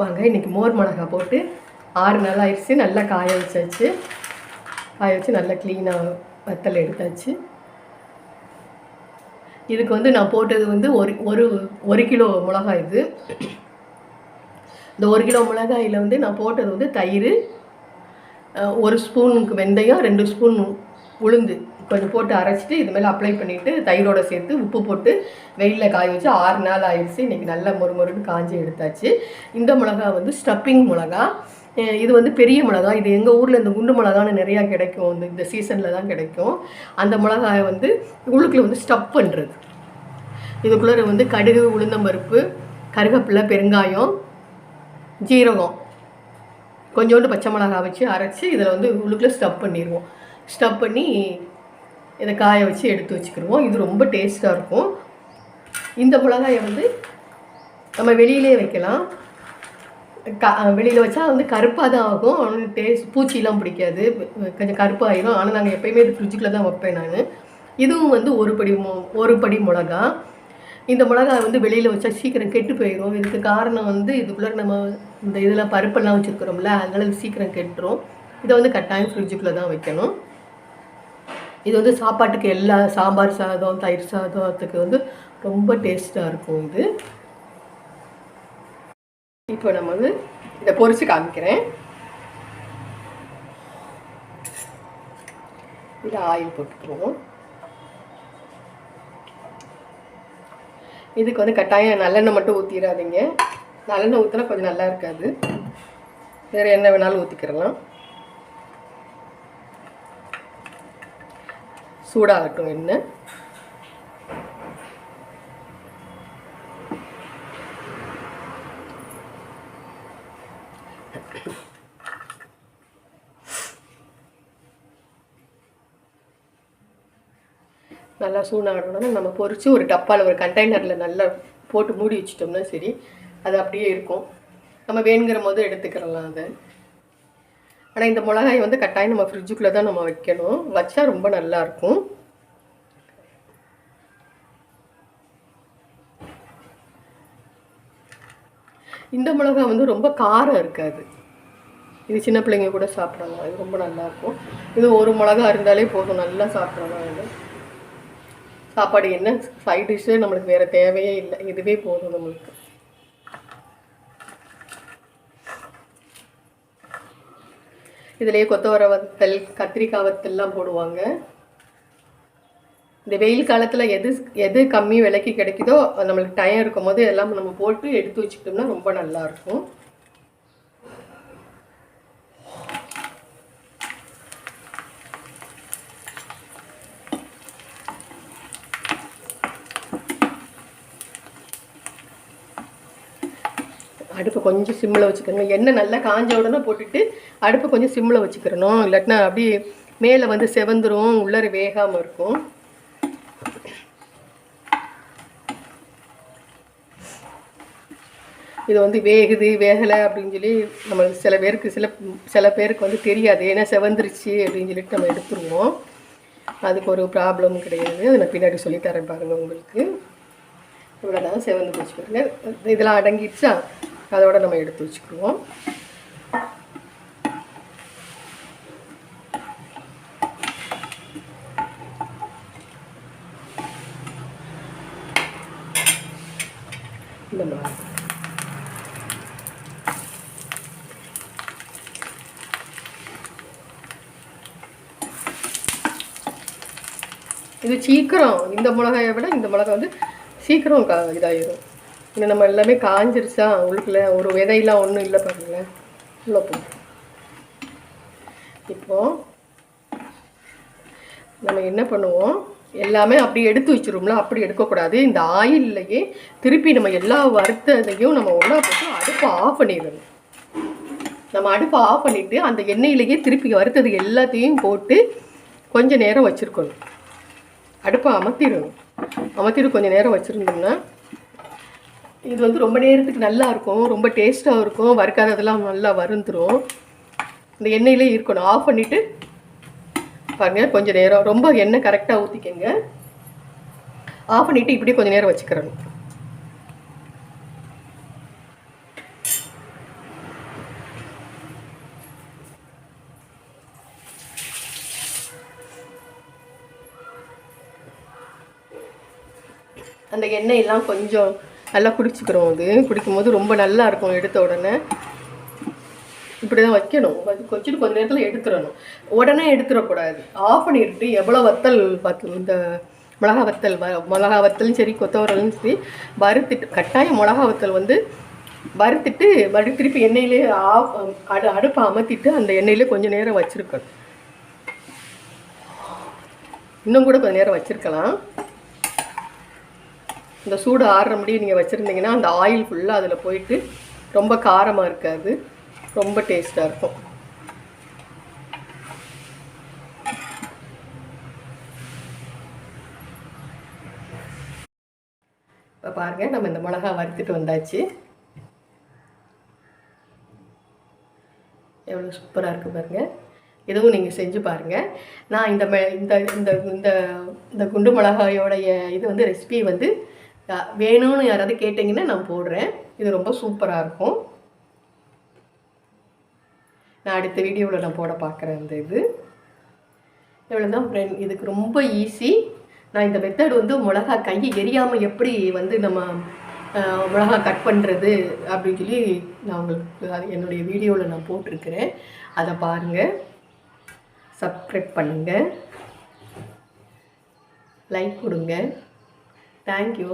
வாங்க இன்றைக்கி மோர் மிளகா போட்டு ஆறு நாள் ஆயிடுச்சு நல்லா காய வச்சாச்சு. காய வச்சு நல்லா க்ளீனாக வத்தல் எடுத்தாச்சு. இதுக்கு வந்து நான் போட்டது வந்து ஒரு ஒரு ஒரு கிலோ மிளகாய் இது. இந்த ஒரு கிலோ மிளகாயில் வந்து நான் போட்டது வந்து தயிர் ஒரு ஸ்பூனுக்கு வெந்தயம் ரெண்டு ஸ்பூன் உளுந்து. கொஞ்சம் போட்டு அரைச்சிட்டு இது மேலே அப்ளை பண்ணிவிட்டு தயிரோட சேர்த்து உப்பு போட்டு வெயிலில் காய வச்சு ஆறு நாள் ஆயிடுச்சு. இன்றைக்கி நல்லா மொறு மொறுன்னு காஞ்சி எடுத்தாச்சு. இந்த மிளகா வந்து ஸ்டப்பிங் மிளகா. இது வந்து பெரிய மிளகா. இது எங்கள் ஊரில் இந்த குண்டு மிளகான்னு நிறையா கிடைக்கும். இந்த இந்த சீசனில் தான் கிடைக்கும். அந்த மிளகாயை வந்து உள்ளுக்குள்ள வந்து ஸ்டப் பண்ணுறது இதுக்குள்ளே வந்து கடுகு உளுந்தம்பருப்பு கருவேப்பிலை பெருங்காயம் ஜீரகம். கொஞ்சோண்டு பச்சை மிளகா வச்சு அரைச்சி இதில் வந்து உள்ளுக்குள்ளே ஸ்டப் பண்ணிடுவோம் ஸ்டப் பண்ணி இதை காய வச்சு எடுத்து வச்சுக்கிடுவோம். இது ரொம்ப டேஸ்ட்டாக இருக்கும். இந்த மிளகாயை வந்து நம்ம வெளியிலே வைக்கலாம். க வெளியில் வச்சா வந்து கருப்பாக தான் ஆகும். ஆனால் டேஸ்ட் பூச்சிலாம் பிடிக்காது. கொஞ்சம் கருப்பாகிடும் ஆனால் நாங்கள் எப்பயுமே இது ஃப்ரிட்ஜுக்குள்ளே தான் வைப்பேன் நான். இதுவும் வந்து ஒரு படி மொ- ஒரு படி மிளகா. இந்த மிளகாய் வந்து வெளியில் வச்சா சீக்கிரம் கெட்டு போயிடும் இதுக்கு காரணம் வந்து இதுக்குள்ளே நம்ம இந்த இதில் பருப்பெல்லாம் வச்சுருக்கிறோம்ல அதனால் சீக்கிரம் கெட்டுரும். இதை வந்து கட்டாயம் ஃப்ரிட்ஜுக்குள்ளே தான் வைக்கணும். இது வந்து சாப்பாட்டுக்கு எல்லா சாம்பார் சாதம் தயிர் சாதத்துக்கு வந்து ரொம்ப டேஸ்ட்டாக இருக்கும் இது. இப்போ நம்ம வந்து இதை பொறிச்சு காமிக்கிறேன். இது ஆயில் போட்டுக்குவோம். இதுக்கு வந்து கட்டாயம் நல்லெண்ணெய் மட்டும் ஊற்றிடாதீங்க நல்லெண்ணெய் ஊற்றினா கொஞ்சம் நல்லா இருக்காது. வேறு என்ன வேணாலும் ஊற்றிக்கிறலாம் சூடாகட்டும் எண்ணெய் நல்லா சூடாகணும்னா நம்ம பொரிச்சு ஒரு டப்பாவில் ஒரு கண்டெய்னரில் நல்லா போட்டு மூடி வச்சிட்டோம்னா சரி அது அப்படியே இருக்கும். நம்ம வேணுங்கிற போது எடுத்துக்கிறலாம் அதை. ஆனால் இந்த மிளகாய் வந்து கட்டாயம் நம்ம ஃப்ரிட்ஜுக்குள்ளே தான் நம்ம வைக்கணும். வச்சா ரொம்ப நல்லாயிருக்கும் இந்த மிளகாய் வந்து ரொம்ப காரம் இருக்காது. இது சின்ன பிள்ளைங்க கூட சாப்பிடலாம் இது ரொம்ப நல்லாயிருக்கும் இது ஒரு மிளகா இருந்தாலே போதும். நல்லா சாப்பிடலாம் இது சாப்பாடு என்ன? சைட் டிஷ்ஷு நம்மளுக்கு வேறு தேவையே இல்லை. இதுவே போதும் நம்மளுக்கு. இதுலேயே கொத்தவர வத்தல் கத்திரிக்காய் வத்தல்லாம் போடுவாங்க. இந்த வெயில் காலத்தில் எது எது கம்மி விலைக்கு கிடைக்குதோ நம்மளுக்கு டைம் இருக்கும் போது எல்லாம் நம்ம போட்டு எடுத்து வச்சுக்கிட்டோம்னா ரொம்ப நல்லாயிருக்கும் அடுப்பை கொஞ்சம் சிம்மில் வச்சுக்கணும். எண்ணெய் நல்லா காஞ்ச உடனே போட்டுட்டு அடுப்பை கொஞ்சம் சிம்மில் வச்சுக்கிறணும். இல்லாட்டினா அப்படியே மேலே வந்து செவந்துரும் உள்ளர வேகாமல் இருக்கும். இது வந்து வேகுது வேகலை அப்படின்னு சொல்லி நம்ம சில பேருக்கு சில சில பேருக்கு வந்து தெரியாது. ஏன்னா செவந்துருச்சு அப்படின்னு சொல்லிட்டு நம்ம எடுத்துருவோம். அதுக்கு ஒரு ப்ராப்ளம் கிடையாது. அதை நான் பின்னாடி சொல்லித்தரேன் பாருங்கள் உங்களுக்கு. இவ்வளோதான் செவந்து போச்சு இதெல்லாம் அடங்கிடுச்சா? அதோட நம்ம எடுத்து வச்சுக்கிடுவோம். இந்த மாதிரி. இது சீக்கிரம் இந்த மிளகாயை விட இந்த மிளகாய் வந்து சீக்கிரம் கா இன்னும் நம்ம எல்லாமே காஞ்சிருச்சா? உள்ளுக்குள்ள ஒரு விதையெல்லாம் ஒன்றும் இல்லை பாருங்களேன். உள்ள போ. இப்போ நம்ம என்ன பண்ணுவோம்? எல்லாமே அப்படி எடுத்து வச்சிருவோம்ல அப்படி எடுக்கக்கூடாது. இந்த ஆயில்லையே திருப்பி நம்ம எல்லா வறுத்ததையும் நம்ம ஒன்றா போட்டு அடுப்பை ஆஃப் பண்ணிடணும். நம்ம அடுப்பை ஆஃப் பண்ணிவிட்டு அந்த எண்ணெயிலேயே திருப்பி வறுத்தது எல்லாத்தையும் போட்டு கொஞ்சம் நேரம் வச்சுருக்கணும். அடுப்பை அமர்த்திடணும். அமர்த்திட்டு கொஞ்சம் நேரம் வச்சுருந்தோம்னா இது வந்து ரொம்ப நேரத்துக்கு நல்லா இருக்கும் ரொம்ப டேஸ்ட்டாக இருக்கும் வறுக்காததெல்லாம் நல்லா வருந்துடும் இந்த எண்ணெயிலே இருக்கணும். ஆஃப் பண்ணிவிட்டு பாருங்கள் கொஞ்சம் நேரம். ரொம்ப எண்ணெய் கரெக்டாக ஊற்றிக்கங்க ஆஃப் பண்ணிவிட்டு இப்படி கொஞ்சம் நேரம் வச்சுக்கிறணும். அந்த எண்ணெயெல்லாம் கொஞ்சம் நல்லா குடிச்சிக்கிறோம் அது. குடிக்கும்போது ரொம்ப நல்லா இருக்கும் எடுத்த உடனே. இப்படி தான் வைக்கணும் வச்சுட்டு கொஞ்ச நேரத்தில் எடுத்துடணும். உடனே எடுத்துடக்கூடாது. ஆஃப் பண்ணிட்டு எவ்வளோ வத்தல் பார்த்து இந்த மிளகா வத்தல் வ மிளகா வத்தலும் சரி கொத்தவரலும் சரி வறுத்துட்டு கட்டாயம் மிளகா வத்தல் வந்து வறுத்துட்டு மறுபடியும் திருப்பி எண்ணெயிலே ஆஃப் அடு அடுப்பை அமர்த்திட்டு அந்த எண்ணெயிலே கொஞ்சம் நேரம் வச்சுருக்கணும். இன்னும் கூட கொஞ்சம் நேரம் வச்சுருக்கலாம். இந்த சூடு ஆறுற முடியும் நீங்கள் வச்சுருந்தீங்கன்னா அந்த ஆயில் ஃபுல்லாக அதில் போயிட்டு ரொம்ப காரமாக இருக்காது. ரொம்ப டேஸ்ட்டாக இருக்கும். இப்போ பாருங்கள் நம்ம இந்த மிளகா வறுத்துட்டு வந்தாச்சு. எவ்வளோ சூப்பராக இருக்குது பாருங்கள் இதுவும் நீங்கள் செஞ்சு பாருங்கள் நான் இந்த இந்த இந்த இந்த இந்த குண்டு மிளகாயோடைய இது வந்து ரெசிபி வந்து வேணும்னு யாராவது கேட்டிங்கன்னா நான் போடுறேன். இது ரொம்ப சூப்பராக இருக்கும். நான் அடுத்த வீடியோவில் நான் போட பார்க்குறேன் இந்த இது. இவ்வளோ தான் ஃப்ரெண்ட் இதுக்கு ரொம்ப ஈஸி நான் இந்த மெத்தட் வந்து மிளகா கை எரியாமல் எப்படி வந்து நம்ம மிளகா கட் பண்ணுறது அப்படின்னு சொல்லி நான் உங்களுக்கு அது என்னுடைய வீடியோவில் நான் போட்டிருக்கிறேன். அதை பாருங்கள் சப்ஸ்கிரைப் பண்ணுங்கள் லைக் கொடுங்க. தேங்க்யூ